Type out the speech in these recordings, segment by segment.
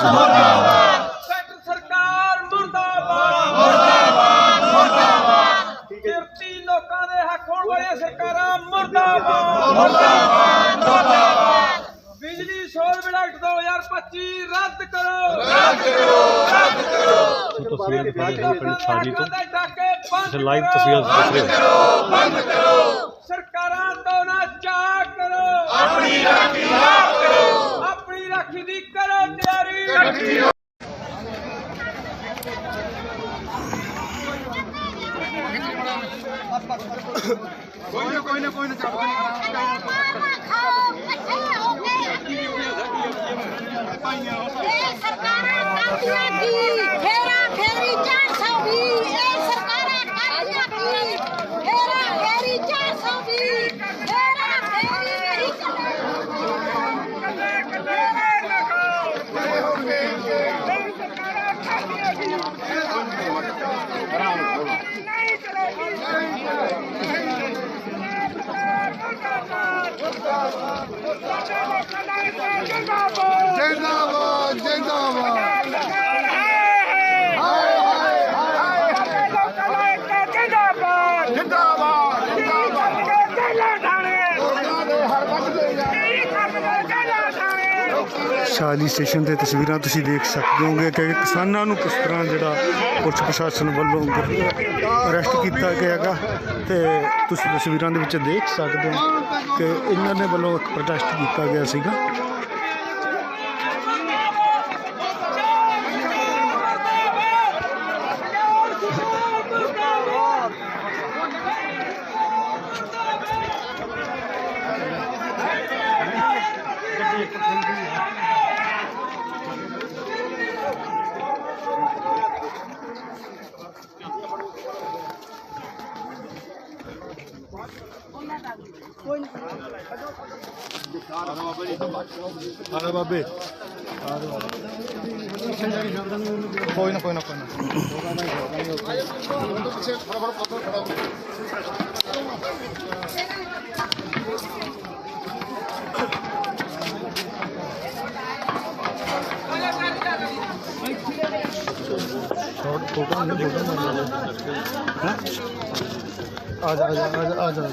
Centre ਸਰਕਾਰ ਮੁਰਦਾਬਾਦ। ਮੁਰਦਾਬਾਦ ਮੁਰਦਾਬਾਦ। ਕਿਰਤੀ ਲੋਕਾਂ ਦੇ ਹੱਕ ਹੋਣ ਵਾਲੀਆਂ ਸਰਕਾਰਾਂ ਮੁਰਦਾਬਾਦ। ਮੁਰਦਾਬਾਦ ਮੁਰਦਾਬਾਦ। ਬਿਜਲੀ ਸੋਧ ਬਿੱਲ ਐਕਟ 2025 ਰੱਦ ਕਰੋ। ਰੱਦ ਤਸਵੀਰ ਦਿਖਾ ਰਹੇ ਹਾਂ ਪਿੰਡ ਛਾਜਲੀ ਤੋਂ? ਬੰਦ ਤੁਸੀਂ ਲਾਈਵ ਕਰੋ। ਤਸਵੀਰਾਂ ਦੇਖ ਰਹੇ ਹੋ? ਸਰਕਾਰਾਂ ਤੋਂ ਨਾ ਚਾਹ ਕਰੋ। ਆਪਣੀ ਰਾਖੀ ਆਪ ਕਰੋ ਆਪਣੀ ਰਾਖੀ ਦੀ ਕਰੋ ਤਿਆਰੀ ਖਾਓ ਇਕੱਠੇ ਹੋ ਕੇ ਇਹ ਸਰਕਾਰਾਂ ਕਾਦੀਆਂ ਕੀ ਫੇਰਾ ਫੇਰੀ 420 ਇਹ ਸਰਕਾਰਾਂ ਕਾਦੀਆਂ ਕੀ ਫੇਰਾ ਫੇਰੀ 420 ਫੇਰਾ ਫੇਰੀ ਨਹੀਂ ਜਿੰਦਾਬਾਦ ਸ਼ਾਲੀ ਸਟੇਸ਼ਨ ਤੇ ਤਸਵੀਰਾਂ ਤੁਸੀਂ ਦੇਖ ਸਕਦੇ ਹੋਗੇ ਕਿ ਕਿਸਾਨਾਂ ਨੂੰ ਕਿਸ ਤਰ੍ਹਾਂ ਜਿਹੜਾ ਪੁਲਿਸ ਪ੍ਰਸ਼ਾਸਨ ਵੱਲੋਂ ਅਰੈਸਟ ਕੀਤਾ ਗਿਆ ਹੈਗਾ ਤੇ ਤੁਸੀਂ ਤਸਵੀਰਾਂ ਦੇ ਵਿੱਚ ਦੇਖ ਸਕਦੇ ਹੋ ਕਿ ਇਹਨਾਂ ਦੇ ਵੱਲੋਂ ਇੱਕ ਪ੍ਰੋਟੈਸਟ ਕੀਤਾ ਗਿਆ ਸੀਗਾ। ਬਾਬੇ। ਕੋਈ ਨਾ ਕੋਈ ਨਾ ਕੋਈ ਨਾ। ਸ਼ਾਰਟ ਫੋਟੋ ਨਹੀਂ ਫੋਟੋ ਮਾਰ ਆ ਜਾ ਆ ਜਾ ਆ ਜਾ।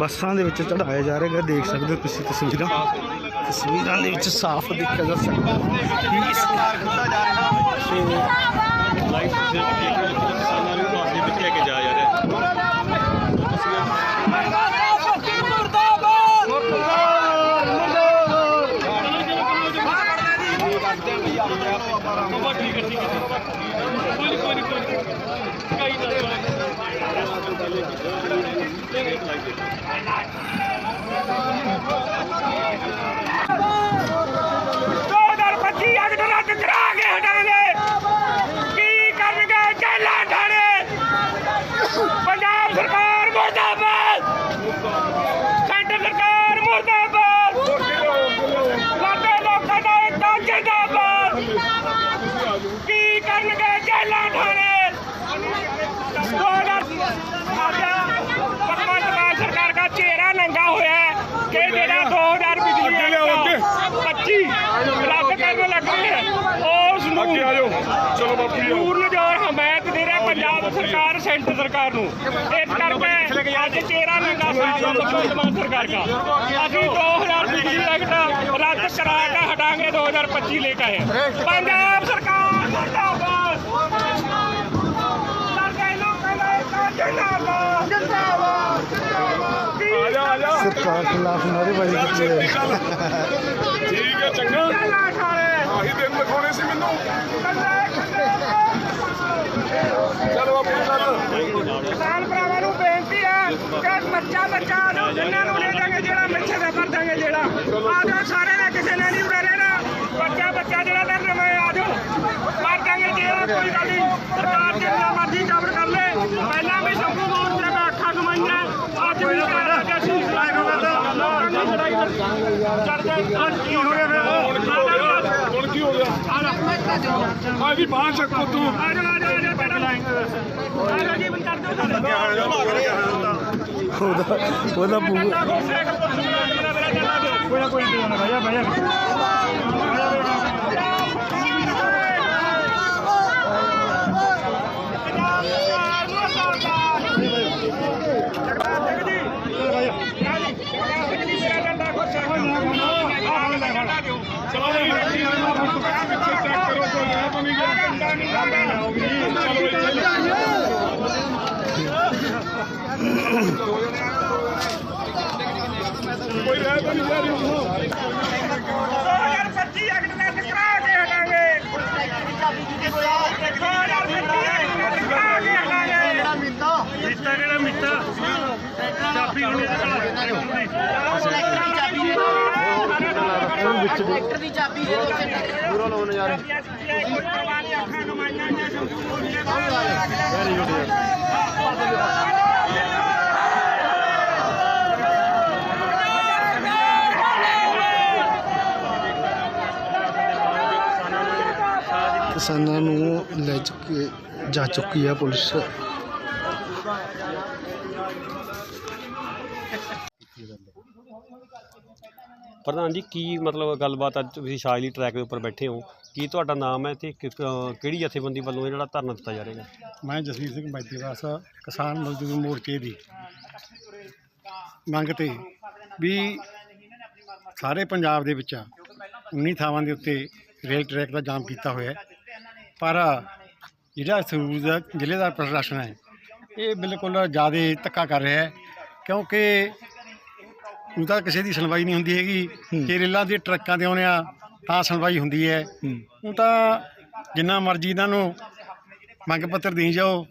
ਬੱਸਾਂ ਦੇ ਵਿੱਚ ਚੜਾਇਆ ਜਾ ਰਿਹਾ ਹੈ ਦੇਖ ਸਕਦੇ ਹੋ ਤੁਸੀਂ ਤਸਵੀਰਾਂ। ਤਸਵੀਰਾਂ ਦੇ ਵਿੱਚ ਸਾਫ਼ ਦੇਖਿਆ ਜਾ ਸਕਦਾ ਹੋ। ਕਿਸਾਨਾਂ ਨੂੰ ਭਾਰਤ ਦੇ ਵਿੱਚ ਲੈ ਕੇ ਜਾਇਆ ਜਾ ਰਿਹਾ ਹੈ ਐਕਟ ਰੱਦ ਕਰਾ ਕੇ ਹਟਾਂਗੇ ਕੀ ਕਰਨਗੇ ਜੇਲਾਂ ਠਾਣੇ ਪੰਜਾਬ ਸਰਕਾਰ ਮੁਰਦਾਬਾਦ ਸੈਂਟਰ ਸਰਕਾਰ ਮੁਰਦਾਬਾਦ ਸਾਡੇ ਲੋਕਾਂ ਦਾ ਇੱਕਾ ਜਿੰਦਾਬਾਦ ਕੀ ਕਰਨਗੇ ਜੇਲਾਂ ਥਾਣੇ? ਭਗਵੰਤ ਮਾਨ ਸਰਕਾਰ ਦਾ ਚਿਹਰਾ ਨੰਗਾ ਹੋਇਆ ਕਿ ਜਿਹੜਾ 2000 ਬਿਜਲੀ ਪੱਚੀ ਰੱਦ ਕਰਨ ਲੱਗ ਰਹੀ ਹੈ। ਉਸ ਨੂੰ ਅੱਗੇ ਆ ਜਾਓ। ਚਲੋ ਬਾਪੂ ਜੀ ਪੂਰਨ ਜੋਰ ਹਮਾਇਤ ਦੇ ਰਿਹਾ ਪੰਜਾਬ ਸਰਕਾਰ ਸੈਂਟਰ ਸਰਕਾਰ ਨੂੰ। ਇਸ ਕਰਕੇ ਅੱਜ ਚਿਹਰਾ ਨੰਗਾ ਸਾਹਿਬ ਭਗਵੰਤ ਮਾਨ ਸਰਕਾਰ ਦਾ। ਅਸੀਂ 2000 ਬਿਜਲੀ ਐਕਟ ਰੱਦ ਕਰਾ ਕੇ ਹਟਾਂਗੇ 2025 ਲੈ ਕੇ ਆਏ ਪੰਜਾਬ ਸਰਕਾਰ ਮੁਰਦਾਬਾਦ। ਸਾਡੇ ਲੋਕਾਂ ਦਾ ਇੱਕ ਜਿੰਦਾਬਾਦ। ਜਿੰਦਾਬਾਦ ਆ ਜਾ ਆ ਜਾ। ਸਰਕਾਰ ਖਿਲਾਫ ਨਾਅਰੇਬਾਜ਼ੀ ਕੀਤੀ ਹੈ ਠੀਕ ਹੈ ਚੰਗਾ। ਆਹੀ ਦਿਨ ਦਿਖਾਉਣੇ ਸੀ ਮੈਨੂੰ। ਚਲੋ ਬਾਪੂ ਚੱਲ ਕਿਸਾਨ ਭਰਾਵਾਂ ਨੂੰ ਬੇਨਤੀ ਹੈ ਕਿ ਬੱਚਾ ਬੱਚਾ ਜਿੰਨਾਂ ਨੂੰ ਲੈ ਜਾਗੇ ਜਿਹੜਾ ਦਾਂਗੇ ਜਿਹੜਾ ਆ ਜਾਓ ਸਾਰੇ ਨੇ ਕਿਸੇ ਨੇ ਨਹੀਂ ਉਰੇ ਰਹਿਣਾ। ਬੱਚਾ ਬੱਚਾ ਜਿਹੜਾ ਲੜਨ ਮੈਂ ਆ ਜਾਓ। ਭਰ ਦਾਂਗੇ ਜਿਹੜਾ ਕੋਈ ਗੱਲ ਨਹੀਂ। ਸਰਕਾਰ ਜਿੰਨਾ ਮਰਜ਼ੀ ਜ਼ਬਰ ਕਰ ਲੈ। ਪਹਿਲਾਂ ਵੀ ਸ਼ੰਭੂ ਮੋਰਚੇ ਦਾ ਅੱਖਾਂ ਕਮਾਈਆਂ ਅੱਜ ਵੀ ਕਹਿ ਰਿਹਾ ਕਿ ਅਸੀਂ ਇਸਲਾਮ ਲੋਕਾਂ ਦੀ ਲੜਾਈ ਚੜ ਜਾਏ ਅੱਜ ਕੀ ਹੋ ਰਿਹਾ ਹੁਣ ਕੀ ਹੋ ਗਿਆ? ਆ ਵੀ ਬਾਹਰ ਚੱਕੋ ਤੂੰ ਆ ਜਾ ਆ ਜਾ ਆ ਜਾ ਲਾਏਂਗੇ ਆ ਜਾ। ਜੀ ਬੰਦ ਕਰ ਦਿਓ। ਸਾਰੇ ਉਹਦਾ कोई ना कोई इंतजाम है भैया भैया 2025 ਐਕਟ ਨਾਲ ਟਕਰਾ ਕੇ ਹਟਾਂਗੇ 2025 ਐਕਟ ਨਾਲ ਟਕਰਾ ਕੇ ਹਟਾਂਗੇ ਮਿੱਤਾ ਕਿਹੜਾ ਮਿੱਤਾ ਚਾਬੀ ਹੋਣੀ ਚਾਬੀ ਦੇ ਦਿਓ ਟਰੈਕਟਰ ਦੀ ਚਾਬੀ ਦੇ ਦਿਓ ਪੂਰਾ ਲੋ ਨਜ਼ਾਰੇ ਵੈਰੀ ਗੁੱਡ ਯਾਰ ਕਿਸਾਨਾਂ ਨੂੰ ਲੈ ਚੁੱਕੀ ਜਾ ਚੁੱਕੀ ਆ ਪੁਲਿਸ। ਪ੍ਰਧਾਨ ਜੀ ਕੀ ਮਤਲਬ ਗੱਲਬਾਤ ਅੱਜ ਤੁਸੀਂ ਸ਼ਾਇਲੀ ਟਰੈਕ ਦੇ ਉੱਪਰ ਬੈਠੇ ਹੋ? ਕੀ ਤੁਹਾਡਾ ਨਾਮ ਹੈ ਤੇ ਕਿ- ਅਹ ਕਿਹੜੀ ਜਥੇਬੰਦੀ ਵੱਲੋਂ ਇਹ ਜਿਹੜਾ ਧਰਨਾ ਦਿੱਤਾ ਜਾ ਰਿਹਾ ਹੈ? ਮੈਂ ਜਸਵੀਰ ਸਿੰਘ ਮੈਤੀਵਾਸ ਕਿਸਾਨ ਮਜ਼ਦੂਰ ਮੋਰਚੇ ਦੀ। ਮੰਗ ਤੇ ਵੀ ਸਾਰੇ ਪੰਜਾਬ ਦੇ ਵਿੱਚ 19 ਥਾਵਾਂ ਦੇ ਉੱਤੇ ਰੇਲ ਟਰੈਕ ਦਾ ਜਾਮ ਕੀਤਾ ਹੋਇਆ ਹੈ। ਪਰ ਜਿਹੜਾ ਸਰੂਰ ਦਾ ਜ਼ਿਲ੍ਹੇ ਦਾ ਪ੍ਰਸ਼ਾਸਨ ਹੈ ਇਹ ਬਿਲਕੁਲ ਜ਼ਿਆਦਾ ਧੱਕਾ ਕਰ ਰਿਹਾ ਹੈ ਕਿਉਂਕਿ ਉਹ ਤਾਂ ਕਿਸੇ ਦੀ ਸੁਣਵਾਈ ਨਹੀਂ ਹੁੰਦੀ ਹੈਗੀ ਜੇ ਰੇਲਾਂ ਦੇ ਟਰੱਕਾਂ ਤੇ ਆਉਂਦੇ ਆ ਤਾਂ ਸੁਣਵਾਈ ਹੁੰਦੀ ਹੈ। ਉਹ ਤਾਂ ਜਿੰਨਾ ਮਰਜ਼ੀ ਇਹਨਾਂ ਨੂੰ ਮੰਗ ਪੱਤਰ ਦੇਈ ਜਾਓ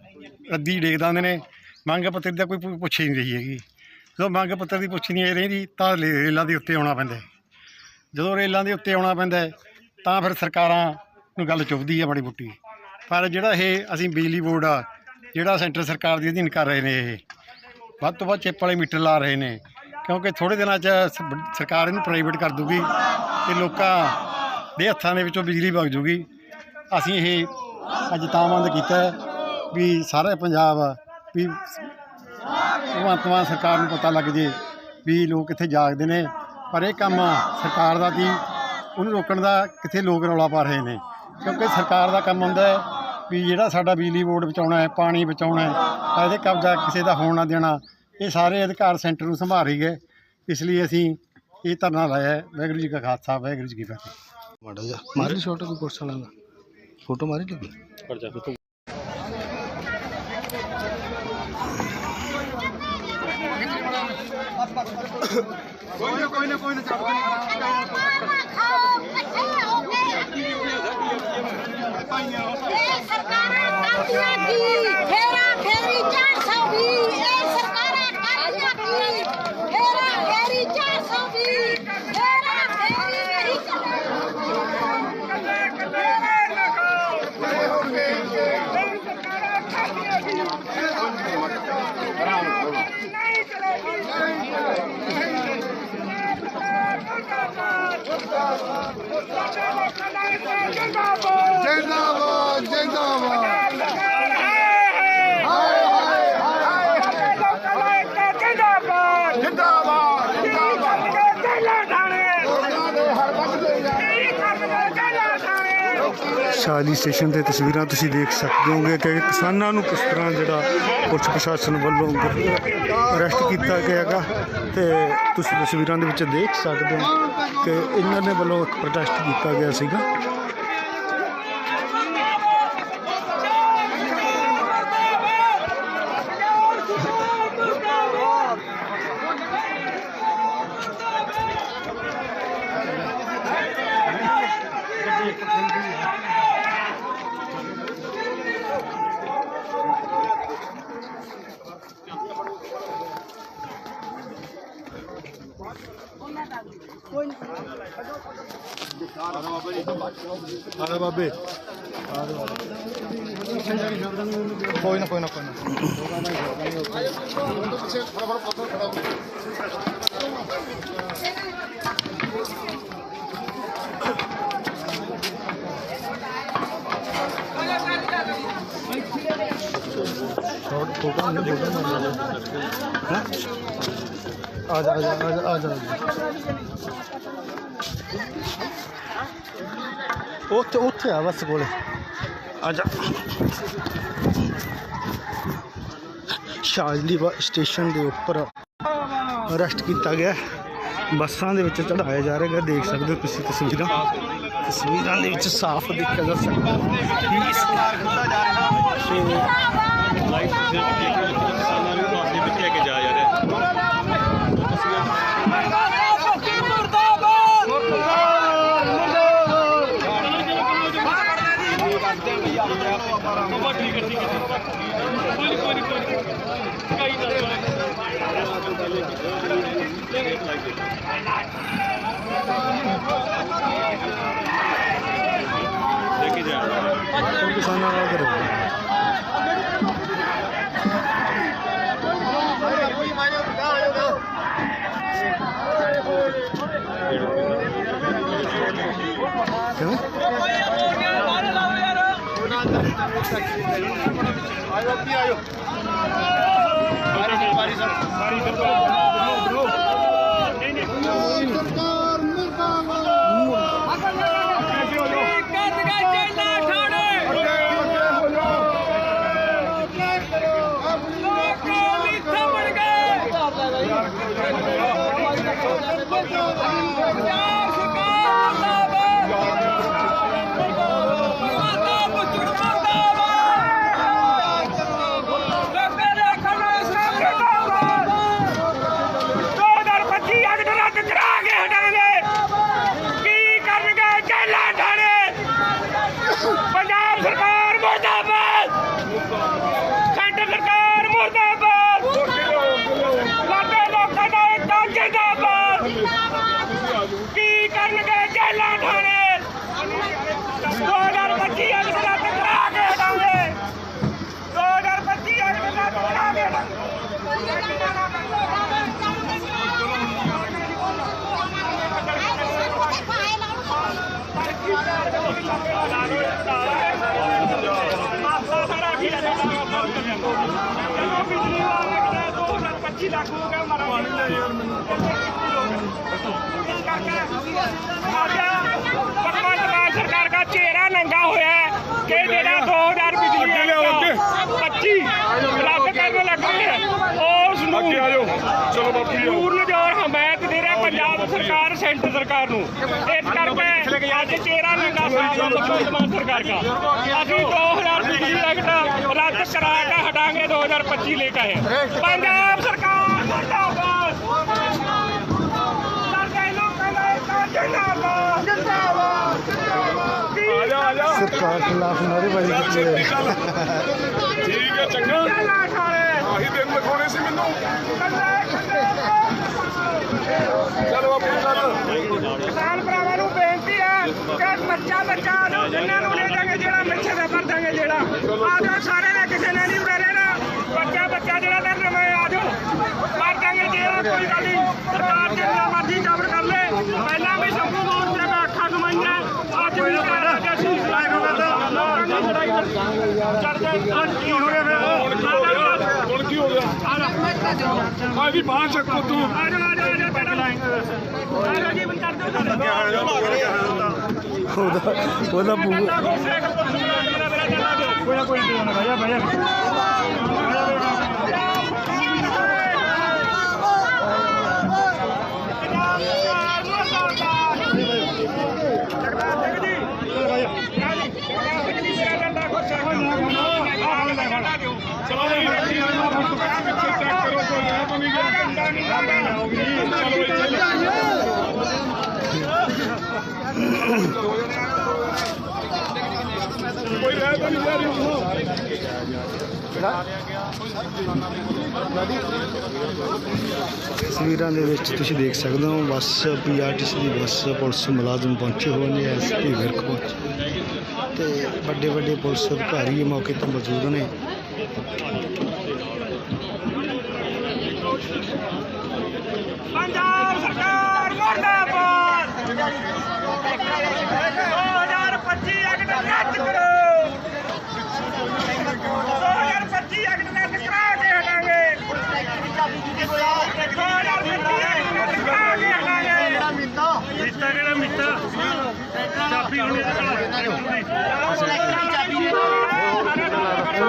ਰੱਦੀ ਡੇਕ ਦਿੰਦੇ ਨੇ ਮੰਗ ਪੱਤਰ ਦਾ ਕੋਈ ਪੁੱਛ ਹੀ ਨਹੀਂ ਰਹੀ ਹੈਗੀ। ਜਦੋਂ ਮੰਗ ਪੱਤਰ ਦੀ ਪੁੱਛ ਨਹੀਂ ਰਹੀ ਤਾਂ ਰੇਲਾਂ ਦੇ ਉੱਤੇ ਆਉਣਾ ਪੈਂਦਾ। ਜਦੋਂ ਰੇਲਾਂ ਦੇ ਉੱਤੇ ਆਉਣਾ ਪੈਂਦਾ ਤਾਂ ਫਿਰ ਸਰਕਾਰਾਂ ਨੂੰ ਗੱਲ ਚੁੱਭਦੀ ਆ ਬੜੀ ਬੁੱਟੀ ਪਰ ਜਿਹੜਾ ਇਹ ਅਸੀਂ ਬਿਜਲੀ ਬੋਰਡ ਆ, ਜਿਹੜਾ ਸੈਂਟਰ ਸਰਕਾਰ ਦੇ ਅਧੀਨ ਕਰ ਰਹੇ ਨੇ ਇਹ, ਵੱਧ ਤੋਂ ਵੱਧ ਚਿੱਪ ਵਾਲੇ ਮੀਟਰ ਲਾ ਰਹੇ ਨੇ। ਕਿਉਂਕਿ ਥੋੜੇ ਦਿਨਾਂ 'ਚ ਸਰਕਾਰ ਇਹਨੂੰ ਪ੍ਰਾਈਵੇਟ ਕਰ ਦੂਗੀ ਤੇ ਲੋਕਾਂ ਦੇ ਹੱਥਾਂ ਦੇ ਵਿੱਚੋਂ ਬਿਜਲੀ ਵਗ ਜੂਗੀ। ਅਸੀਂ ਇਹ ਅੱਜ ਤਾਂ ਬੰਦ ਕੀਤਾ ਵੀ ਸਾਰਾ ਪੰਜਾਬ ਵੀ ਭਗਵੰਤ ਮਾਨ ਸਰਕਾਰ ਨੂੰ ਪਤਾ ਲੱਗ ਜੇ ਵੀ ਲੋਕ ਕਿੱਥੇ ਜਾਗਦੇ ਨੇ। ਪਰ ਇਹ ਕੰਮ ਸਰਕਾਰ ਦਾ ਦੀ ਉਹਨੂੰ ਰੋਕਣ ਦਾ ਕਿੱਥੇ ਲੋਕ ਰੌਲਾ ਪਾ ਰਹੇ ਨੇ। ਕਿਉਂਕਿ ਸਰਕਾਰ ਦਾ ਕੰਮ ਹੁੰਦਾ ਹੈ ਵੀ ਜਿਹੜਾ ਸਾਡਾ ਬਿਜਲੀ ਬੋਰਡ ਬਚਾਉਣਾ ਹੈ ਪਾਣੀ ਬਚਾਉਣਾ ਹੈ ਤਾਂ ਇਹਦੇ ਕਬਜ਼ਾ ਕਿਸੇ ਦਾ ਹੋਣ ਨਾ ਦੇਣਾ ਇਹ ਸਾਰੇ ਅਧਿਕਾਰ ਸੈਂਟਰ ਨੂੰ ਸੰਭਾਲ ਰਹੀ ਹੈ ਇਸ ਲਈ ਅਸੀਂ ਇਹ ਧਰਨਾ ਲਾਇਆ ਹੈ। ਵਾਹਿਗੁਰੂ ਜੀ ਕਾ ਖਾਲਸਾ ਵਾਹਿਗੁਰੂ ਜੀ ਕੀ ਫਤਿਹ। ਮਾੜਾ ਜਾ ਮਾਰੀ ਸ਼ਾਟ ਕੋਈ ਪੁਲਿਸ ਵਾਲਾ ਦਾ ਫੋਟੋ ਮਾਰੀ ਲੱਗੀ ਖਾਓ ਇਕੱਠੇ ਹੋ ਕੇ ਇਹ ਸਰਕਾਰਾਂ ਕਰਦੀਆਂ ਕੀ ਫੇਰਾ ਫੇਰੀ 420 ਇਹ ਸਰਕਾਰਾਂ ਕਰਦੀਆਂ ਕੀ ਫੇਰਾ ਫੇਰੀ 420 ਫੇਰਾ ਫੇਰੀ ਨਹੀਂ ਜਿੰਦਾਬਾਦ ਸ਼ਾਲੀ ਸਟੇਸ਼ਨ ਤੇ ਤਸਵੀਰਾਂ ਤੁਸੀਂ ਦੇਖ ਸਕਦੇ ਹੋਗੇ ਕਿ ਕਿਸਾਨਾਂ ਨੂੰ ਕਿਸ ਤਰ੍ਹਾਂ ਜਿਹੜਾ ਪੁਲਿਸ ਪ੍ਰਸ਼ਾਸਨ ਵੱਲੋਂ ਅਰੈਸਟ ਕੀਤਾ ਗਿਆ ਹੈਗਾ ਤੇ ਤੁਸੀਂ ਤਸਵੀਰਾਂ ਦੇ ਵਿੱਚ ਦੇਖ ਸਕਦੇ ਹੋ ਕਿ ਇਹਨਾਂ ਦੇ ਵੱਲੋਂ ਇੱਕ ਪ੍ਰੋਟੈਸਟ ਕੀਤਾ ਗਿਆ ਸੀਗਾ। ਆਰੇ ਬਾਬੇ ਕੋਈ ਨਾ ਕੋਈ ਨਾ ਕੋਈ ਨਾ ਸ਼ਾਰਟ ਫੋਟੋ ਨਹੀਂ ਫੋਟੋ ਮਾਰ ਆ ਜਾ ਆ ਜਾ ਆ ਜਾ ਆ ਜਾ ਉੱਥੇ ਉੱਥੇ ਆ ਬਸ ਕੋਲੇ। ਆ ਜਾ। ਸ਼ਾਜਲੀ ਸਟੇਸ਼ਨ ਦੇ ਉੱਪਰ ਅਰੈਸਟ ਕੀਤਾ ਗਿਆ। ਬੱਸਾਂ ਦੇ ਵਿੱਚ ਚੜਾਇਆ ਜਾ ਰਿਹਾ ਹੈ। ਦੇਖ ਸਕਦੇ ਹੋ ਤੁਸੀਂ ਤਸਵੀਰਾਂ। ਤਸਵੀਰਾਂ ਦੇ ਵਿੱਚ ਸਾਫ਼ ਦੇਖਿਆ ਜਾ ਸਕਦਾ ਹੈ। ਕਿ ਇਸ ਲਾਈਫ ਕਿਸਾਨਾਂ ਨੂੰ ਦੇ ਵਿੱਚ ਲੈ ਕੇ ਜਾਇਆ ਜਾ ਰਿਹਾ ਲੈ ਅਕਟ 2025 ਲੱਖ ਹੋ ਗਿਆ ਮਾਰਾ ਪਾਣੀ ਲੈ ਯਾਰ ਮੈਨੂੰ ਭਗਵੰਤ ਮਾਨ ਸਰਕਾਰ ਦਾ ਚਿਹਰਾ ਨੰਗਾ ਹੋਇਆ ਹੈ ਕਿ ਜਿਹੜਾ 2000 ਬਿਜਲੀ ਦਾ 25 ਰੱਦ ਕਰਨ ਲੱਗ ਰਹੇ ਹੈ। ਉਸ ਨੂੰ ਅੱਗੇ ਆਜੋ ਚਲੋ ਬਾਪੂ ਪੂਰਨ ਜੋਰ ਹਮਾਇਤ ਦੇ ਰਿਹਾ ਪੰਜਾਬ ਸਰਕਾਰ ਸੈਂਟਰ ਸਰਕਾਰ ਨੂੰ। ਇਸ ਕਰਕੇ ਅੱਜ ਚਿਹਰਾ ਨੰਗਾ ਸਾਹਿਬ ਭਗਵੰਤ ਮਾਨ ਸਰਕਾਰ ਦਾ। ਅਸੀਂ 2000 ਬਿਜਲੀ ਐਕਟ ਰੱਦ ਕਰਾ ਕੇ ਹਟਾਂਗੇ 2025 ਲੈ ਕੇ ਆਏ। ਪੰਜਾਬ ਸਰਕਾਰ ਸਰਕਾਰ ਖਿਲਾਫ ਨਾਅਰੇਬਾਜ਼ੀ ਕੀਤੀ ਹੈ ਠੀਕ ਹੈ ਚੰਗਾ। ਆਹੀ ਦਿਨ ਲਿਖਾਉਣੇ ਸੀ ਮੈਨੂੰ। ਚਲੋ ਆਪਣੀ ਗੱਲ। ਕਿਸਾਨ ਭਰਾਵਾਂ ਨੂੰ ਬੇਨਤੀ ਹੈ ਕਿ ਬੱਚਾ ਬੱਚਾ ਨੂੰ ਜਿੰਨਾਂ ਨੂੰ ਲੈ ਜਾਗੇ ਜਿਹੜਾ ਮਿੱਠੇ ਦੇ ਭਰ ਦਾਂਗੇ ਜਿਹੜਾ। ਆ ਜਾਓ ਸਾਰੇ ਨੇ ਕਿਸੇ ਨੇ ਨਹੀਂ ਉਰੇ ਰਹਿਣਾ। ਬੱਚਾ ਬੱਚਾ ਜਿਹੜਾ ਲੜਨ ਮੈਂ ਆ ਜਿਹੜਾ ਕੋਈ ਗੱਲ ਨਹੀਂ। ਸਰਕਾਰ ਜਿੰਨਾ ਮਰਜ਼ੀ ਜ਼ਬਰ ਕਰ ਲੈ। ਪਹਿਲਾਂ ਵੀ ਸ਼ੰਭੂ ਮੋੜ ਤੇ ਮੈਂ ਅੱਖਾਂ ਕਮਾਈਆਂ ਅੱਜ ਵੀ ਕਰ ਦੀ ਚੜ ਜਾਏ ਅੱਜ ਕੀ ਹੋ ਗਿਆ ਫਿਰ? ਹੁਣ ਕੀ ਹੋ ਗਿਆ ਹੁਣ ਕੀ ਹੋ ਗਿਆ ਆ ਵੀ ਬਾਹਰ ਚੱਕੋ ਤੂੰ ਆ ਜਾ ਆ ਜਾ ਆ ਜਾ ਜਾ ਜੀ ਬੰਦ ਕਰ ਦਿਓ ਉਹਦਾ ਉਹਦਾ ਪੂ ਕੋਈ ਨਾ ਕੋਈ ਨਹੀਂ ਭਾਈ ਭਾਈ ਕੋਈ ਰਹਿ ਤਾਂ ਨਹੀਂ ਜਾ ਰਹੀ ਤਸਵੀਰਾਂ ਦੇ ਵਿੱਚ ਤੁਸੀਂ ਦੇਖ ਸਕਦੇ ਹੋ, ਬੱਸ ਪੀਆਰਟੀਸੀ ਦੀ ਬੱਸ, ਪੁਲਿਸ ਮੁਲਾਜ਼ਮ ਪਹੁੰਚੇ ਹੋਏ ਨੇ ਐਸਪੀ ਵਿਰਕ ਪਹੁੰਚ। ਤੇ ਵੱਡੇ ਵੱਡੇ ਪੁਲਿਸ ਅਧਿਕਾਰੀ ਮੌਕੇ ਤੇ ਮੌਜੂਦ ਨੇ ਪੰਜਾਬ ਸਰਕਾਰ ਮੁਰਦਾਬਾਦ 2025 ਐਕਟ ਰੱਦ ਕਰੋ 2025 ਐਕਟ ਰੱਦ ਕਰਾ ਕੇ ਹਟਾਂਗੇ 2025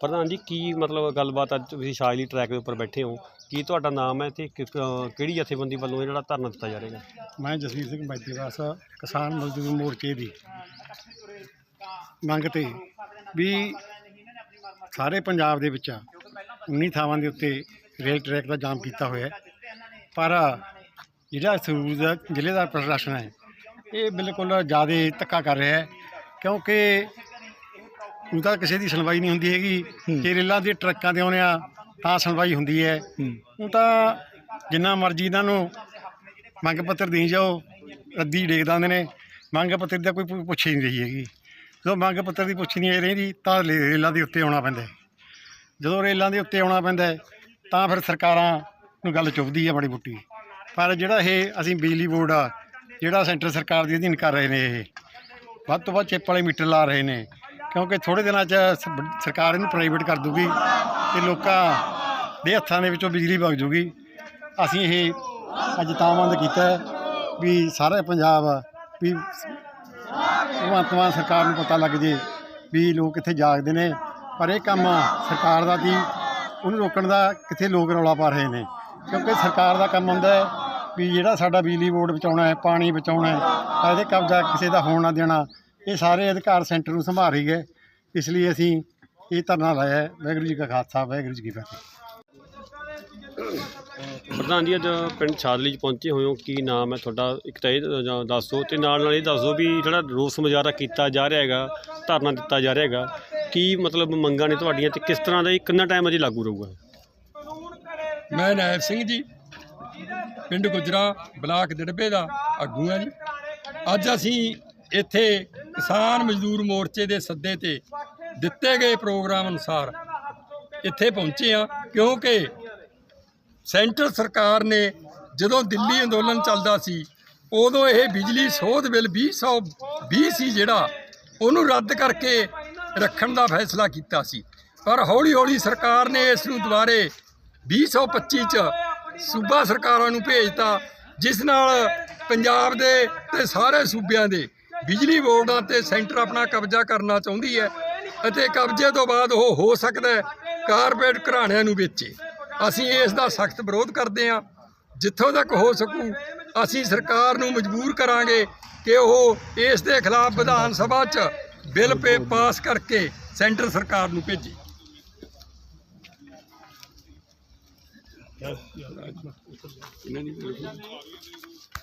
ਪ੍ਰਧਾਨ ਜੀ ਕੀ ਮਤਲਬ ਗੱਲਬਾਤ ਅੱਜ ਤੁਸੀਂ ਸ਼ਾਜਲੀ ਟਰੈਕ ਦੇ ਉੱਪਰ ਬੈਠੇ ਹੋ? ਕੀ ਤੁਹਾਡਾ ਨਾਮ ਹੈ ਤੇ ਕਿਸ- ਅ, ਕਿਹੜੀ ਜਥੇਬੰਦੀ ਵੱਲੋਂ ਇਹ ਜਿਹੜਾ ਧਰਨਾ ਦਿੱਤਾ ਜਾ ਰਿਹਾ ਹੈ? ਮੈਂ ਜਸਵੀਰ ਸਿੰਘ ਬਾਈਤੇਵਾਸ ਕਿਸਾਨ ਮਜ਼ਦੂਰ ਮੋਰਚੇ ਦੀ ਮੰਗ ਤੇ ਵੀ ਸਾਰੇ ਪੰਜਾਬ ਦੇ ਵਿੱਚ 19 ਥਾਵਾਂ ਦੇ ਉੱਤੇ ਰੇਲ ਟਰੈਕ ਦਾ ਜਾਮ ਕੀਤਾ ਹੋਇਆ ਹੈ। ਪਰ ਜਿਹੜਾ ਸਰੂਰ ਦਾ ਜ਼ਿਲ੍ਹੇ ਦਾ ਪ੍ਰਸ਼ਾਸਨ ਹੈ ਇਹ ਬਿਲਕੁਲ ਜ਼ਿਆਦਾ ਧੱਕਾ ਕਰ ਰਿਹਾ ਹੈ ਕਿਉਂਕਿ ਹੁਣ ਤਾਂ ਕਿਸੇ ਦੀ ਸੁਣਵਾਈ ਨਹੀਂ ਹੁੰਦੀ ਹੈਗੀ। ਜੇ ਰੇਲਾਂ ਦੇ ਟਰੱਕਾਂ ਦੇ ਆਉਂਦੇ ਆ ਤਾਂ ਸੁਣਵਾਈ ਹੁੰਦੀ ਹੈ। ਹੁਣ ਤਾਂ ਜਿੰਨਾ ਮਰਜ਼ੀ ਇਹਨਾਂ ਨੂੰ ਮੰਗ ਪੱਤਰ ਦੇਈ ਜਾਓ ਰੱਦੀ ਡੇਕ ਦਿੰਦੇ ਨੇ। ਮੰਗ ਪੱਤਰ ਦਾ ਕੋਈ ਪੁ- ਪੁੱਛ ਹੀ ਨਹੀਂ ਰਹੀ ਹੈਗੀ। ਜਦੋਂ ਮੰਗ ਪੱਤਰ ਦੀ ਪੁੱਛ ਨਹੀਂ ਰਹੀ ਤਾਂ ਲੇ- ਰੇਲਾਂ ਦੇ ਉੱਤੇ ਆਉਣਾ ਪੈਂਦਾ ਹੈ। ਜਦੋਂ ਰੇਲਾਂ ਦੇ ਉੱਤੇ ਆਉਣਾ ਪੈਂਦਾ ਹੈ, ਤਾਂ ਫਿਰ ਸਰਕਾਰਾਂ ਨੂੰ ਗੱਲ ਚੁੱਭਦੀ ਹੈ ਬੜੀ ਬੁੱਟੀ ਪਰ ਜਿਹੜਾ ਇਹ ਅਸੀਂ ਬਿਜਲੀ ਬੋਰਡ ਆ ਜਿਹੜਾ ਸੈਂਟਰ ਸਰਕਾਰ ਦੇ ਅਧੀਨ ਕਰ ਰਹੇ ਨੇ ਇਹ ਵੱਧ ਤੋਂ ਵੱਧ ਚਿੱਪ ਵਾਲੇ ਮੀਟਰ ਲਾ ਰਹੇ ਨੇ। ਕਿਉਂਕਿ ਥੋੜੇ ਦਿਨਾਂ 'ਚ ਸ- ਸਰਕਾਰ ਇਹਨੂੰ ਪ੍ਰਾਈਵੇਟ ਕਰ ਦੂਗੀ ਤੇ ਲੋਕਾਂ ਦੇ ਹੱਥਾਂ ਦੇ ਵਿੱਚੋਂ ਬਿਜਲੀ ਵਗ ਜੂਗੀ। ਅਸੀਂ ਇਹ ਅੱਜ ਤਾਂ ਬੰਦ ਕੀਤਾ ਹੈ ਵੀ ਸਾਰਾ ਪੰਜਾਬ ਵੀ ਭਗਵੰਤ ਮਾਨ ਸਰਕਾਰ ਨੂੰ ਪਤਾ ਲੱਗ ਜੇ ਵੀ ਲੋਕ ਕਿੱਥੇ ਜਾਗਦੇ ਨੇ, ਪਰ ਇਹ ਕੰਮ ਸਰਕਾਰ ਦਾ ਸੀ, ਉਹਨੂੰ ਰੋਕਣ ਦਾ ਕਿੱਥੇ ਲੋਕ ਰੌਲਾ ਪਾ ਰਹੇ ਨੇ। ਕਿਉਂਕਿ ਸਰਕਾਰ ਦਾ ਕੰਮ ਹੁੰਦਾ ਹੈ ਵੀ ਜਿਹੜਾ ਸਾਡਾ ਬਿਜਲੀ ਬੋਰਡ ਬਚਾਉਣਾ ਹੈ, ਪਾਣੀ ਬਚਾਉਣਾ ਹੈ, ਤਾਂ ਇਹਦੇ ਕਬਜ਼ਾ ਕਿਸੇ ਦਾ ਹੋਣ ਨਾ ਦੇਣਾ। ਇਹ ਸਾਰੇ ਅਧਿਕਾਰ ਸੈਂਟਰ ਨੂੰ ਸੰਭਾਲ ਰਹੀ ਹੈ। ਇਸ ਲਈ ਅਸੀਂ ਇਹ ਧਰਨਾ ਲਾਇਆ ਹੈ। ਵਾਹਿਗੁਰੂ ਜੀ ਕਾ ਖਾਲਸਾ ਵਾਹਿਗੁਰੂ ਜੀ ਕੀ ਫਤਿਹ। ਪ੍ਰਧਾਨ ਜੀ ਅੱਜ ਪਿੰਡ ਛਾਦਲੀ 'ਚ ਪਹੁੰਚੇ ਹੋਏ ਹੋ। ਕੀ ਨਾਮ ਹੈ ਤੁਹਾਡਾ? ਇੱਕ ਤਾਂ ਇਹ ਦੱਸੋ। ਤੇ ਨਾਲ ਨਾਲ ਇਹ ਦੱਸ ਦਿਓ ਵੀ ਜਿਹੜਾ ਰੋਸ ਮੁਜ਼ਾਹਰਾ ਕੀਤਾ ਜਾ ਰਿਹਾ ਹੈਗਾ ਧਰਨਾ ਦਿੱਤਾ ਜਾ ਰਿਹਾ ਹੈਗਾ ਕੀ ਮਤਲਬ ਮੰਗਾਂ ਨੇ ਤੁਹਾਡੀਆਂ ਤੇ ਕਿਸ ਤਰ੍ਹਾਂ ਦਾ ਇਹ ਕਿੰਨਾ ਟਾਈਮ ਅਜੇ ਲਾਗੂ ਰਹੂਗਾ? ਮੈਂ ਨਾਇਬ ਸਿੰਘ ਜੀ ਪਿੰਡ ਗੁਜਰਾ ਬਲਾਕ ਦਿੜਬੇ ਦਾ ਆਗੂ ਹਾਂ ਜੀ। ਅੱਜ ਅਸੀਂ ਇੱਥੇ ਕਿਸਾਨ ਮਜ਼ਦੂਰ ਮੋਰਚੇ ਦੇ ਸੱਦੇ ਤੇ ਦਿੱਤੇ ਗਏ ਪ੍ਰੋਗਰਾਮ ਅਨੁਸਾਰ ਇੱਥੇ ਪਹੁੰਚੇ ਆ ਕਿਉਂਕਿ ਸੈਂਟਰ ਸਰਕਾਰ ਨੇ ਜਦੋਂ ਦਿੱਲੀ ਅੰਦੋਲਨ ਚੱਲਦਾ ਸੀ, ਉਦੋਂ ਇਹ ਬਿਜਲੀ ਸੋਧ ਬਿੱਲ 2020 ਸੀ ਜਿਹੜਾ, ਉਹਨੂੰ ਰੱਦ ਕਰਕੇ ਰੱਖਣ ਦਾ ਫੈਸਲਾ ਕੀਤਾ ਸੀ। ਪਰ ਹੌਲੀ ਹੌਲੀ ਸਰਕਾਰ ਨੇ ਇਸ ਨੂੰ ਦੁਬਾਰੇ 2025 ਚ ਸੂਬਾ ਸਰਕਾਰਾਂ ਨੂੰ ਭੇਜਤਾ, ਜਿਸ ਨਾਲ ਪੰਜਾਬ ਦੇ ਤੇ ਸਾਰੇ ਸੂਬਿਆਂ ਦੇ ਬਿਜਲੀ ਬੋਰਡਾਂ ਤੇ ਸੈਂਟਰ ਆਪਣਾ ਕਬਜ਼ਾ ਕਰਨਾ ਚਾਹੁੰਦੀ ਹੈ ਅਤੇ ਕਬਜ਼ੇ ਤੋਂ ਬਾਅਦ ਉਹ ਹੋ ਸਕਦਾ ਹੈ ਕਾਰਪੋਰੇਟ ਘਰਾਣਿਆਂ ਨੂੰ ਵੇਚੇ। ਅਸੀਂ ਇਸ ਦਾ ਸਖਤ ਵਿਰੋਧ ਕਰਦੇ ਹਾਂ। ਜਿੱਥੋਂ ਤੱਕ ਹੋ ਸਕੂ, ਅਸੀਂ ਸਰਕਾਰ ਨੂੰ ਮਜਬੂਰ ਕਰਾਂਗੇ ਕਿ ਉਹ ਇਸ ਦੇ ਖਿਲਾਫ ਵਿਧਾਨ ਸਭਾ 'ਚ ਬਿੱਲ ਪੇ ਪਾਸ ਕਰਕੇ ਸੈਂਟਰ ਸਰਕਾਰ ਨੂੰ ਭੇਜੇ।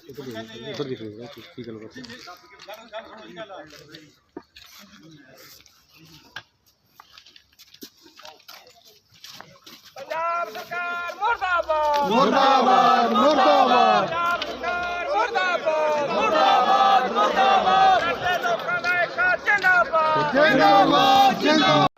ਉੱਧਰ ਦਿਖ ਰਿਹਾ ਕੀ ਗੱਲ ਬਾਤ ਪੰਜਾਬ ਸਰਕਾਰ ਮੁਰਦਾਬਾਦ। ਮੁਰਦਾਬਾਦ ਮੁਰਦਾਬਾਦ। ਮੁਰਦਾਬਾਦ। ਮੁਰਦਾਬਾਦ ਮੁਰਦਾਬਾਦ। ਸਾਡੇ ਲੋਕਾਂ ਦਾ ਇੱਕ ਜਿੰਦਾਬਾਦ। ਜਿੰਦਾਬਾਦ ਜਿੰਦਾਬਾਦ।